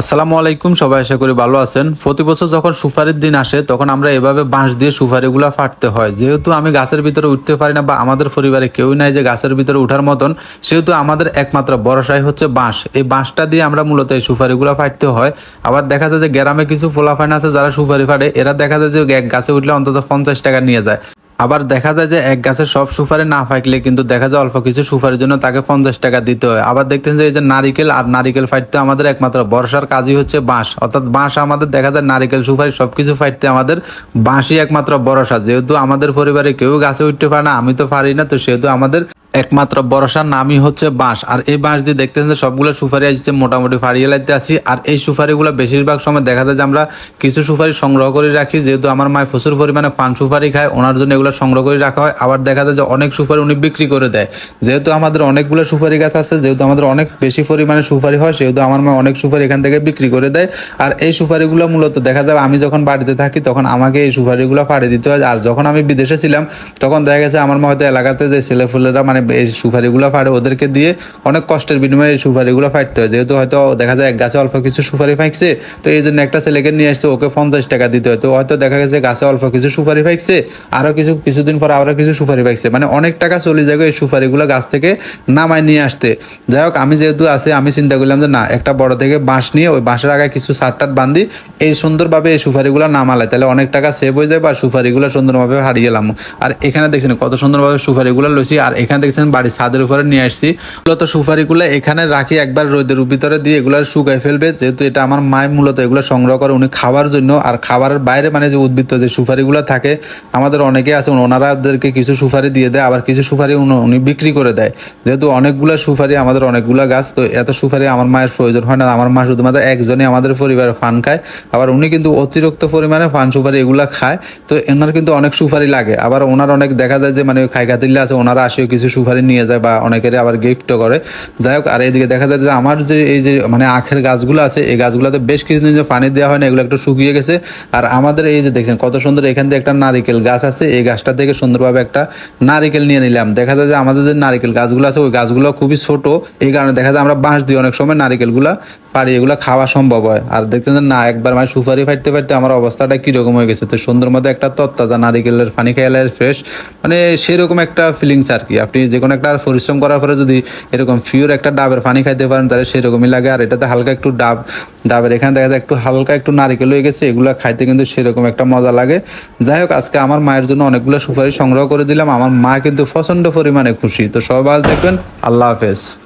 আসসালামু আলাইকুম, সবাই আশা করি ভালো আছেন। প্রতি বছর যখন সুপারির দিন আসে, তখন আমরা এভাবে বাঁশ দিয়ে সুপারিগুলো ফাটতে হয়। যেহেতু আমি গাছের ভিতরে উঠতে পারি না বা আমাদের পরিবারে কেউই নাই যে গাছের ভিতরে উঠার মতন, সেহেতু আমাদের একমাত্র ভরসাই হচ্ছে বাঁশ। এই বাঁশটা দিয়ে আমরা মূলত এই সুপারিগুলো ফাটতে হয়। আবার দেখা যায় যে গ্রামে কিছু ফোলাফাইন আছে যারা সুপারি ফাটে, এরা দেখা যায় যে এক গাছে উঠলে অন্তত পঞ্চাশ টাকা নিয়ে যায়। আবার দেখা যায় যে এক গাছে সব সুপারি না ফাইকলে কিন্তু দেখা যায় অল্প কিছু সুপারির জন্য তাকে পঞ্চাশ টাকা দিতে হয়। আবার দেখতেন যে এই যে নারিকেল আর নারিকেল ফাইটতে আমাদের একমাত্র। বর্ষার কাজই হচ্ছে বাঁশ। অর্থাৎ বাঁশ আমাদের দেখা যায় নারিকেল সুপারি সব কিছু ফাইটতে আমাদের বাঁশই একমাত্র বর্ষা যেহেতু আমাদের পরিবারে কেউ গাছে উঠতে পারে না, আমি তো পারি না, তো সেহেতু আমাদের একমাত্র ভরসার নামই হচ্ছে বাঁশ। আর এই বাঁশ দিয়ে দেখতেছেন যে সবগুলো সুপারি আসছে, মোটামুটি ফাড়িয়ে লাইতে আসি আর এই সুপারিগুলো বেশিরভাগ সময় দেখা যায় যে আমরা কিছু সুপারি সংগ্রহ করে রাখি, যেহেতু আমার মায় প্রচুর পরিমাণে পান সুপারি খায়, ওনার জন্য এগুলো সংগ্রহ করে রাখা হয়। আবার দেখা যায় যে অনেক সুপারি উনি বিক্রি করে দেয়। যেহেতু আমাদের অনেকগুলো সুপারি গাছ আছে, যেহেতু আমাদের অনেক বেশি পরিমাণে সুপারি হয়, সেহেতু আমার মা অনেক সুপারি এখান থেকে বিক্রি করে দেয়। আর এই সুপারিগুলো মূলত দেখা যায় আমি যখন বাড়িতে থাকি, তখন আমাকে এই সুপারিগুলো ফাড়ি দিতে হয়। আর যখন আমি বিদেশে ছিলাম, তখন দেখা গেছে আমার মা হয়তো এলাকাতে যে ছেলেফুলেরা মানে এই সুপারিগুলো ফাড়ে, ওদেরকে দিয়ে অনেক কষ্টের বিনিময়ে এই সুপারিগুলো ফাটতে হয়। যেহেতু হয়তো দেখা যায় এক গাছে অল্প কিছু সুপারি ফাঁকছে, তো এই জন্য একটা ছেলেকে নিয়ে আসছে, ওকে পঞ্চাশ টাকা দিতে হয়। তো হয়তো দেখা গেছে গাছে অল্প কিছু সুপারি ফাঁকছে, আরও কিছু, কিছুদিন পর আরও কিছু সুপারি ফাঁকছে। মানে অনেক টাকা চলে যাবে এই সুপারিগুলো গাছ থেকে নামায় নিয়ে আসতে। যাই হোক, আমি যেহেতু আছে, আমি চিন্তা করলাম যে না, একটা বড় থেকে বাঁশ নিয়ে ওই বাঁশের আগে কিছু সার টাট বান্ধি এই সুন্দরভাবে এই সুপারিগুলো নামালে, তাহলে অনেক টাকা সেভ হয়ে যায় বা সুপারিগুলো সুন্দরভাবে হারিয়ে এলাম। আর এখানে দেখছেন কত সুন্দরভাবে সুপারিগুলো লইছি, আর এখানে দেখছেন বাড়ির ছাদের উপরে নিয়ে আসছি। মূলত সুপারিগুলো এখানে রাখি একবার রোদের ভিতরে দিয়ে এগুলো শুকাই ফেলবে। যেহেতু এটা আমার মায় মূলত এগুলো সংগ্রহ করে, উনি খাওয়ার জন্য। আর খাবারের বাইরে মানে যে উদ্বৃত্ত যে সুপারিগুলো থাকে, আমাদের অনেকে আছে ওনারাদেরকে কিছু সুপারি দিয়ে দেয়, আবার কিছু সুপারি উনি বিক্রি করে দেয়। যেহেতু অনেকগুলো সুপারি আমাদের অনেকগুলো গাছ, তো এত সুপারি আমার মায়ের প্রয়োজন হয় না। আমার মা শুধুমাত্র একজনই আমাদের পরিবারে ফান খায়। আবার উনি কিন্তু অতিরিক্ত পরিমাণে ফান সুপারি এগুলা খায়। তো এনার কিন্তু অনেক সুপারি লাগে। আবার ওনার অনেক দেখা যায় যে মানে খাই খাতিলে আছে, ওনারা আসেও কিছু সুপারি নিয়ে যায় বা অনেকের আবার গিফটও করে। যাই হোক, আর এইদিকে দেখা যায় যে আমার যে এই যে মানে আখের গাছগুলো আছে, এই গাছগুলোতে বেশ কিছুদিন যে পানি দেওয়া হয় না এগুলো একটু শুকিয়ে গেছে। আর আমাদের এই যে দেখছেন, কত সুন্দর এখান থেকে একটা নারিকেল গাছ আছে, এই গাছটা থেকে সুন্দরভাবে একটা নারিকেল নিয়ে নিলাম। দেখা যায় যে আমাদের যে নারিকেল গাছগুলো আছে, ওই গাছগুলো খুবই ছোট, এই কারণে দেখা যায় আমরা বাঁশ দিই অনেক সময় নারিকেলগুলা পারি, এগুলো খাওয়া সম্ভব হয়। আর দেখছেন যে না, একবার মানে সুপারি ফাটতে ফাটতে আমার অবস্থাটা কীরকম হয়ে গেছে। তো সুন্দর মতো একটা তত্তাজা নারিকেলের পানি খেয়ালে ফ্রেশ মানে সেরকম একটা ফিলিংস আর কি। আপনি যে কোনো একটা পরিশ্রম করার পরে যদি এরকম ফিওর একটা ডাবের পানি খাইতে পারেন, তাহলে সেরকমই লাগে। আর এটাতে হালকা একটু ডাব, ডাবের এখানে দেখা যায় একটু হালকা একটু নারিকেল হয়ে গেছে, এগুলো খাইতে কিন্তু সেরকম একটা মজা লাগে। যাই হোক, আজকে আমার মায়ের জন্য অনেকগুলো সুপারি সংগ্রহ করে দিলাম। আমার মা কিন্তু প্রচণ্ড পরিমাণে খুশি। তো সবাই থাকবেন আল্লাহ হাফেজ।